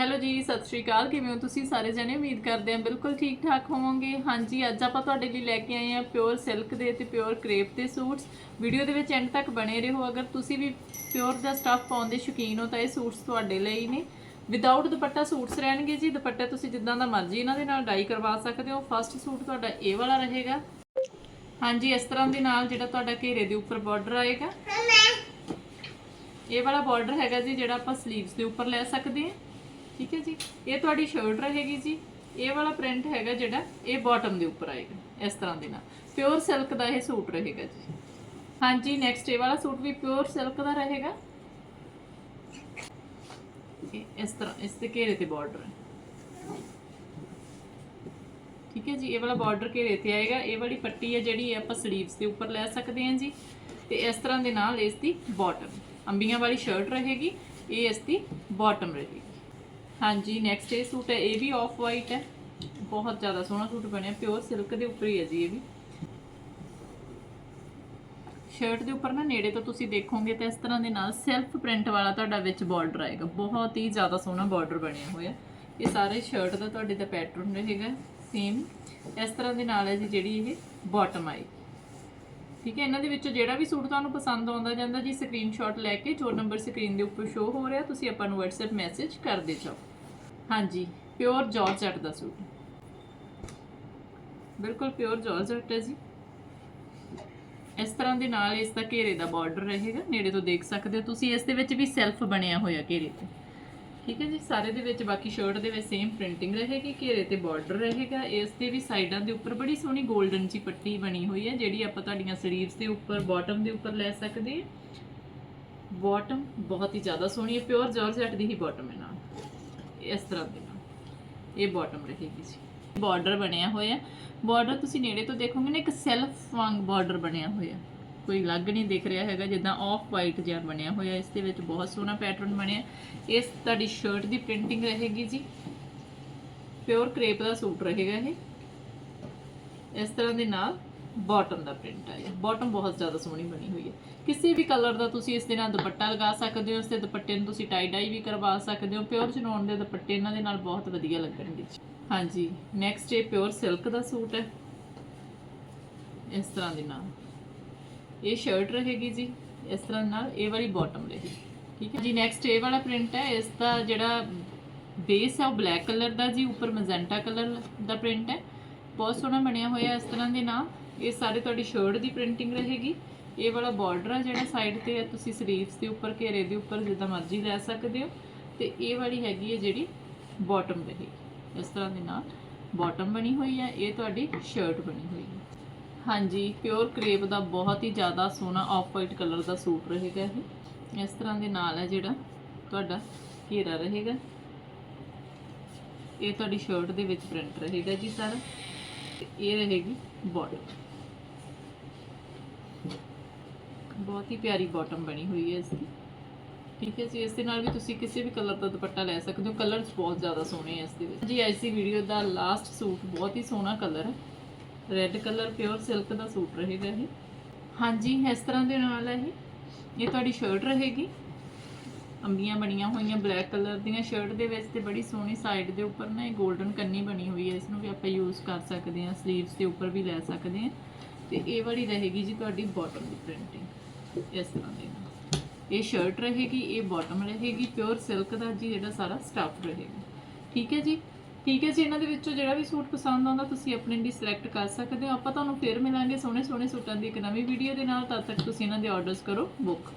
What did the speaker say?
Hello ਜੀ, ਸਤਿ ਸ਼੍ਰੀ ਅਕਾਲ। ਕਿਵੇਂ ਹੋ ਤੁਸੀਂ? ਸਾਰੇ ਜਣੇ ਉਮੀਦ ਕਰਦੇ ਹਾਂ ਬਿਲਕੁਲ ਠੀਕ ਠਾਕ ਹੋਵੋਗੇ। ਹਾਂਜੀ, ਅੱਜ ਆਪਾਂ ਤੁਹਾਡੇ ਲਈ ਲੈ ਕੇ ਆਏ ਹਾਂ ਪਿਓਰ ਸਿਲਕ ਦੇ ਤੇ ਪਿਓਰ ਕ੍ਰੇਪ ਦੇ ਸੂਟਸ। ਵੀਡੀਓ ਦੇ ਵਿੱਚ ਐਂਡ ਤੱਕ ਬਣੇ ਰਹੋ। ਅਗਰ ਤੁਸੀਂ ਵੀ ਪਿਓਰ ਦਾ ਸਟੱਫ ਪਾਉਣ ਦੇ ਸ਼ੌਕੀਨ ਹੋ, ਤਾਂ ਇਹ ਸੂਟਸ ਤੁਹਾਡੇ ਲਈ ਨੇ। ਵਿਦਆਊਟ ਦੁਪੱਟਾ ਸੂਟਸ ਰਹਿਣਗੇ ਜੀ। ਦੁਪੱਟਾ ਤੁਸੀਂ ਜਿੱਦਾਂ ਦਾ ਮਰਜ਼ੀ ਇਹਨਾਂ ਦੇ ਨਾਲ ਡਾਈ ਕਰਵਾ ਸਕਦੇ ਹੋ। ਫਸਟ ਸੂਟ ਤੁਹਾਡਾ ਇਹ ਵਾਲਾ ਰਹੇਗਾ। ਹਾਂਜੀ, ਇਸ ਤਰ੍ਹਾਂ ਦੇ ਨਾਲ ਜਿਹੜਾ ਤੁਹਾਡਾ ਘੇਰੇ ਦੇ ਉੱਪਰ ਬਾਰਡਰ ਆਏਗਾ। ਇਹ ਵਾਲਾ ਬਾਰਡਰ ਹੈਗਾ ਜੀ, ਜਿਹੜਾ ਆਪਾਂ ਸਲੀਵਸ ਦੇ ਉੱਪਰ ਲੈ ਸਕਦੇ ਹਾਂ। ਠੀਕ ਹੈ ਜੀ? ਇਹ ਤੁਹਾਡੀ ਸ਼ਰਟ ਰਹੇਗੀ ਜੀ। ਇਹ ਵਾਲਾ ਪ੍ਰਿੰਟ ਹੈਗਾ ਜਿਹੜਾ, ਇਹ ਬਾਟਮ ਦੇ ਉੱਪਰ ਆਏਗਾ, ਇਸ ਤਰ੍ਹਾਂ ਦੇ ਨਾਲ। ਪਿਓਰ ਸਿਲਕ ਦਾ ਇਹ ਸੂਟ ਰਹੇਗਾ ਜੀ। ਹਾਂਜੀ ਨੈਕਸਟ ਇਹ ਵਾਲਾ ਸੂਟ ਵੀ ਪਿਓਰ ਸਿਲਕ ਦਾ ਰਹੇਗਾ। ਇਸ ਤਰ੍ਹਾਂ, ਇਸ ਦੇ ਘੇਰੇ ਤੇ ਬਾਰਡਰ ਹੈ। ਠੀਕ ਹੈ ਜੀ? ਇਹ ਵਾਲਾ ਬਾਰਡਰ ਘੇਰੇ ਤੇ ਆਏਗਾ। ਇਹ ਵਾਲੀ ਪੱਟੀ ਹੈ ਜਿਹੜੀ ਇਹ ਆਪਾਂ ਸਲੀਵਸ ਦੇ ਉੱਪਰ ਲੈ ਸਕਦੇ ਹਾਂ ਜੀ। ਤੇ ਇਸ ਤਰ੍ਹਾਂ ਦੇ ਨਾਲ ਇਸ ਦੀ ਬਾਟਮ ਅੰਬੀਆਂ ਵਾਲੀ ਸ਼ਰਟ ਰਹੇਗੀ। ਇਹ ਇਸ ਦੀ ਬਾਟਮ ਰਹੇਗੀ। ਹਾਂਜੀ ਨੈਕਸਟ ਇਹ ਸੂਟ ਹੈ, ਇਹ ਵੀ ਆਫ ਵਾਈਟ ਹੈ। ਬਹੁਤ ਜ਼ਿਆਦਾ ਸੋਹਣਾ ਸੂਟ ਬਣਿਆ ਪਿਓਰ ਸਿਲਕ ਦੇ ਉੱਪਰ ਹੀ ਹੈ ਜੀ ਇਹ ਵੀ। ਸ਼ਰਟ ਦੇ ਉੱਪਰ ਨਾ ਨੇੜੇ ਤੋਂ ਤੁਸੀਂ ਦੇਖੋਗੇ ਤਾਂ ਇਸ ਤਰ੍ਹਾਂ ਦੇ ਨਾਲ ਸੈਲਫ ਪ੍ਰਿੰਟ ਵਾਲਾ ਤੁਹਾਡਾ ਵਿੱਚ ਬਾਰਡਰ ਆਏਗਾ। ਬਹੁਤ ਹੀ ਜ਼ਿਆਦਾ ਸੋਹਣਾ ਬਾਰਡਰ ਬਣਿਆ ਹੋਇਆ। ਇਹ ਸਾਰੇ ਸ਼ਰਟ ਦਾ ਤੁਹਾਡੇ ਦਾ ਪੈਟਰਨ ਰਹੇਗਾ ਸੇਮ ਇਸ ਤਰ੍ਹਾਂ ਦੇ ਨਾਲ ਹੈ ਜੀ ਜਿਹੜੀ ਇਹ ਬਾਟਮ ਆਏਗੀ ਠੀਕ ਹੈ, ਇਹਨਾਂ ਦੇ ਵਿੱਚੋਂ ਜਿਹੜਾ ਵੀ ਸੂਟ ਤੁਹਾਨੂੰ ਪਸੰਦ ਆਉਂਦਾ ਜਾਂਦਾ ਜੀ ਸਕਰੀਨਸ਼ਾਟ ਲੈ ਕੇ ਜੋ ਨੰਬਰ ਸਕਰੀਨ ਦੇ ਉੱਪਰ ਸ਼ੋ ਹੋ ਰਿਹਾ, ਤੁਸੀਂ ਆਪਾਂ ਨੂੰ WhatsApp ਮੈਸੇਜ ਕਰਦੇ ਜਾਓ। ਹਾਂਜੀ ਪਿਓਰ ਜਾਰਜਟ ਦਾ ਸੂਟ। ਬਿਲਕੁਲ ਪਿਓਰ ਜਾਰਜਟ ਹੈ ਜੀ। ਇਸ ਤਰ੍ਹਾਂ ਦੇ ਨਾਲ ਇਸ ਦਾ ਘੇਰੇ ਦਾ ਬਾਰਡਰ ਰਹੇਗਾ, ਨੇੜੇ ਤੋਂ ਦੇਖ ਸਕਦੇ ਹੋ ਤੁਸੀਂ, ਇਸ ਦੇ ਵਿੱਚ ਵੀ ਸੈਲਫ ਬਣਿਆ ਹੋਇਆ ਘੇਰੇ ਤੇ। ਠੀਕ ਹੈ ਜੀ, ਸਾਰੇ ਦੇ ਵਿੱਚ ਬਾਕੀ ਸ਼ਰਟ ਦੇ ਵਿੱਚ ਸੇਮ ਪ੍ਰਿੰਟਿੰਗ ਰਹੇਗੀ, ਘੇਰੇ ਤੇ ਬਾਰਡਰ ਰਹੇਗਾ, ਇਸ ਦੇ ਵੀ ਸਾਈਡਾਂ ਦੇ ਉੱਪਰ ਬੜੀ ਸੋਹਣੀ 골ਡਨ ਜੀ ਪੱਟੀ ਬਣੀ ਹੋਈ ਹੈ, ਜਿਹੜੀ ਆਪਾਂ ਤੁਹਾਡੀਆਂ ਸਲੀਵਸ ਦੇ ਉੱਪਰ ਬਾਟਮ ਦੇ ਉੱਪਰ ਲੈ ਸਕਦੇ ਹਾਂ। ਬਾਟਮ ਬਹੁਤ ਹੀ ਜ਼ਿਆਦਾ ਸੋਹਣੀ ਹੈ ਪਿਓਰ ਜਾਰਜਟ ਦੀ ਹੀ ਬਾਟਮ ਹੈ ਨਾਲ। ਇਸ ਤਰ੍ਹਾਂ ਦੇ ਨਾਲ। ਇਹ ਬਾਟਮ ਰਹੇਗੀ ਜੀ। ਬਾਰਡਰ ਬਣਿਆ ਹੋਇਆ। ਬਾਰਡਰ ਤੁਸੀਂ ਨੇੜੇ ਤੋਂ ਦੇਖੋਗੇ ਨਾ, ਇੱਕ ਸੈਲਫ ਵਾਂਗ ਬਾਰਡਰ ਬਣਿਆ ਹੋਇਆ। ਕੋਈ ਅਲੱਗ ਨਹੀਂ ਦਿਖ ਰਿਹਾ ਹੈਗਾ, ਜਿੱਦਾਂ ਆਫ ਵਾਈਟ ਜਿਹਾ ਬਣਿਆ ਹੋਇਆ। ਇਸ ਦੇ ਵਿੱਚ ਬਹੁਤ ਸੋਹਣਾ ਪੈਟਰਨ ਬਣਿਆ। ਇਸ ਤੁਹਾਡੀ ਸ਼ਰਟ ਦੀ ਪ੍ਰਿੰਟਿੰਗ ਰਹੇਗੀ ਜੀ। ਪਿਓਰ ਕ੍ਰੇਪ ਦਾ ਸੂਟ ਰਹੇਗਾ ਇਹ। ਇਸ ਤਰ੍ਹਾਂ ਦੇ ਨਾਲ ਬਾਟਮ ਦਾ ਪ੍ਰਿੰਟ ਆਇਆ ਬਾਟਮ ਬਹੁਤ ਜ਼ਿਆਦਾ ਸੋਹਣੀ ਬਣੀ ਹੋਈ ਹੈ। ਕਿਸੇ ਵੀ ਕਲਰ ਦਾ ਤੁਸੀਂ ਇਸ ਦੇ ਨਾਲ ਦੁਪੱਟਾ ਲਗਾ ਸਕਦੇ ਹੋ, ਇਸ ਦੇ ਦੁਪੱਟੇ ਨੂੰ ਤੁਸੀਂ ਟਾਈ ਡਾਈ ਵੀ ਕਰਵਾ ਸਕਦੇ ਹੋ। ਪਿਓਰ ਚਨੋਨ ਦੇ ਦੁਪੱਟੇ ਇਹਨਾਂ ਦੇ ਨਾਲ ਬਹੁਤ ਵਧੀਆ ਲੱਗਣਗੇ ਹਾਂਜੀ ਨੈਕਸਟ ਇਹ ਪਿਓਰ ਸਿਲਕ ਦਾ ਸੂਟ ਹੈ। ਇਸ ਤਰ੍ਹਾਂ ਦੇ ਨਾਲ। ਇਹ ਸ਼ਰਟ ਰਹੇਗੀ ਜੀ। ਇਸ ਤਰ੍ਹਾਂ ਨਾਲ ਇਹ ਵਾਲੀ ਬਾਟਮ ਰਹੇਗੀ। ਠੀਕ ਹੈ ਜੀ ਨੈਕਸਟ ਇਹ ਵਾਲਾ ਪ੍ਰਿੰਟ ਹੈ। ਇਸ ਦਾ ਜਿਹੜਾ ਬੇਸ ਹੈ ਉਹ ਬਲੈਕ ਕਲਰ ਦਾ ਜੀ। ਉੱਪਰ ਮੈਜੈਂਟਾ ਕਲਰ ਦਾ ਪ੍ਰਿੰਟ ਹੈ। ਬਹੁਤ ਸੋਹਣਾ ਬਣਿਆ ਹੋਇਆ ਇਸ ਤਰ੍ਹਾਂ ਦੇ ਨਾਲ। ਇਹ ਸਾਰੇ ਤੁਹਾਡੀ ਸ਼ਰਟ ਦੀ ਪ੍ਰਿੰਟਿੰਗ ਰਹੇਗੀ। ਇਹ ਵਾਲਾ ਬਾਰਡਰ ਆ ਜਿਹੜਾ ਸਾਈਡ ਤੇ ਹੈ ਤੁਸੀਂ ਸਲੀਵਸ ਦੇ ਉੱਪਰ, ਘੇਰੇ ਦੇ ਉੱਪਰ ਜਿੱਦਾਂ ਮਰਜ਼ੀ ਲੈ ਸਕਦੇ ਹੋ। ਤੇ ਇਹ ਵਾਲੀ ਹੈਗੀ ਹੈ ਜਿਹੜੀ ਬਾਟਮ ਰਹੇਗੀ। ਇਸ ਤਰ੍ਹਾਂ ਦੇ ਨਾਲ ਬਾਟਮ ਬਣੀ ਹੋਈ ਹੈ ਇਹ ਤੁਹਾਡੀ ਸ਼ਰਟ ਬਣੀ ਹੋਈ ਹੈ ਹਾਂਜੀ ਪਿਓਰ ਕ੍ਰੇਪ ਦਾ ਬਹੁਤ ਹੀ ਜ਼ਿਆਦਾ ਸੋਹਣਾ ਆਫ ਵਾਈਟ ਕਲਰ ਦਾ ਸੂਟ ਰਹੇਗਾ ਇਹ। ਇਸ ਤਰ੍ਹਾਂ ਦੇ ਨਾਲ ਹੈ ਜਿਹੜਾ ਤੁਹਾਡਾ ਘੇਰਾ ਰਹੇਗਾ। ਇਹ ਤੁਹਾਡੀ ਸ਼ਰਟ ਦੇ ਵਿੱਚ ਪ੍ਰਿੰਟ ਰਹੇਗਾ ਜੀ ਸਾਰਾ। ਤੇ ਇਹ ਰਹੇਗੀ ਬਾਟਮ ਬਹੁਤ ਹੀ ਪਿਆਰੀ ਬਾਟਮ ਬਣੀ ਹੋਈ ਹੈ ਇਸ ਦੀ ਠੀਕ ਹੈ ਜੀ, ਇਸ ਦੇ ਨਾਲ ਵੀ ਤੁਸੀਂ ਕਿਸੇ ਵੀ ਕਲਰ ਦਾ ਦੁਪੱਟਾ ਲੈ ਸਕਦੇ ਹੋ। ਕਲਰਸ ਬਹੁਤ ਜ਼ਿਆਦਾ ਸੋਹਣੇ ਹੈ ਇਸ ਦੇ ਵਿੱਚ। ਜੀ ਐਸੀ ਵੀਡੀਓ ਦਾ ਲਾਸਟ ਸੂਟ ਬਹੁਤ ਹੀ ਸੋਹਣਾ ਕਲਰ ਹੈ। ਰੈੱਡ ਕਲਰ ਪਿਓਰ ਸਿਲਕ ਦਾ ਸੂਟ ਰਹੇਗਾ ਇਹ। ਹਾਂਜੀ, ਇਸ ਤਰ੍ਹਾਂ ਦੇ ਨਾਲ ਹੈ ਇਹ। ਇਹ ਤੁਹਾਡੀ ਸ਼ਰਟ ਰਹੇਗੀ। ਅੰਬੀਆਂ ਬਣੀਆਂ ਹੋਈਆਂ ਬਲੈਕ ਕਲਰ ਦੀਆਂ। ਸ਼ਰਟ ਦੇ ਵਿੱਚ ਤੇ ਬੜੀ ਸੋਹਣੀ ਸਾਈਡ ਦੇ ਉੱਪਰ ਨਾ ਇਹ 골ਡਨ ਕੰਨੀ ਬਣੀ ਹੋਈ ਹੈ। ਇਸ ਨੂੰ ਵੀ ਆਪਾਂ ਯੂਜ਼ ਕਰ ਸਕਦੇ ਹਾਂ। 슬ੀਵਸ ਦੇ ਉੱਪਰ ਵੀ ਲੈ ਸਕਦੇ ਹਾਂ। ਤੇ ਇਹ ਵਾਲੀ ਰਹੇਗੀ ਜੀ ਤੁਹਾਡੀ ਬਾਟਮ ਦੀ ਪ੍ਰਿੰਟਿੰਗ ਇਸ ਤਰ੍ਹਾਂ ਦੇ ਨਾਲ ਇਹ ਸ਼ਰਟ ਰਹੇਗੀ, ਇਹ ਬਾਟਮ ਰਹੇਗੀ ਪਿਓਰ ਸਿਲਕ ਦਾ ਜੀ ਜਿਹੜਾ ਸਾਰਾ ਸਟੱਫ ਰਹੇਗਾ। ਠੀਕ ਹੈ ਜੀ? ਠੀਕ ਹੈ ਜੀ, ਇਹਨਾਂ ਦੇ ਵਿੱਚੋਂ ਜਿਹੜਾ ਵੀ ਸੂਟ ਪਸੰਦ ਆਉਂਦਾ, ਤੁਸੀਂ ਆਪਣੇ ਲਈ ਸਿਲੈਕਟ ਕਰ ਸਕਦੇ ਹੋ। ਆਪਾਂ ਤੁਹਾਨੂੰ ਫੇਰ ਮਿਲਾਂਗੇ ਸੋਹਣੇ ਸੋਹਣੇ ਸੂਟਾਂ ਦੀ ਇੱਕ ਨਵੀਂ ਵੀਡੀਓ ਦੇ ਨਾਲ। ਤਦ ਤੱਕ ਤੁਸੀਂ ਇਹਨਾਂ ਦੇ ਆਰਡਰਸ ਕਰੋ ਬੁੱਕ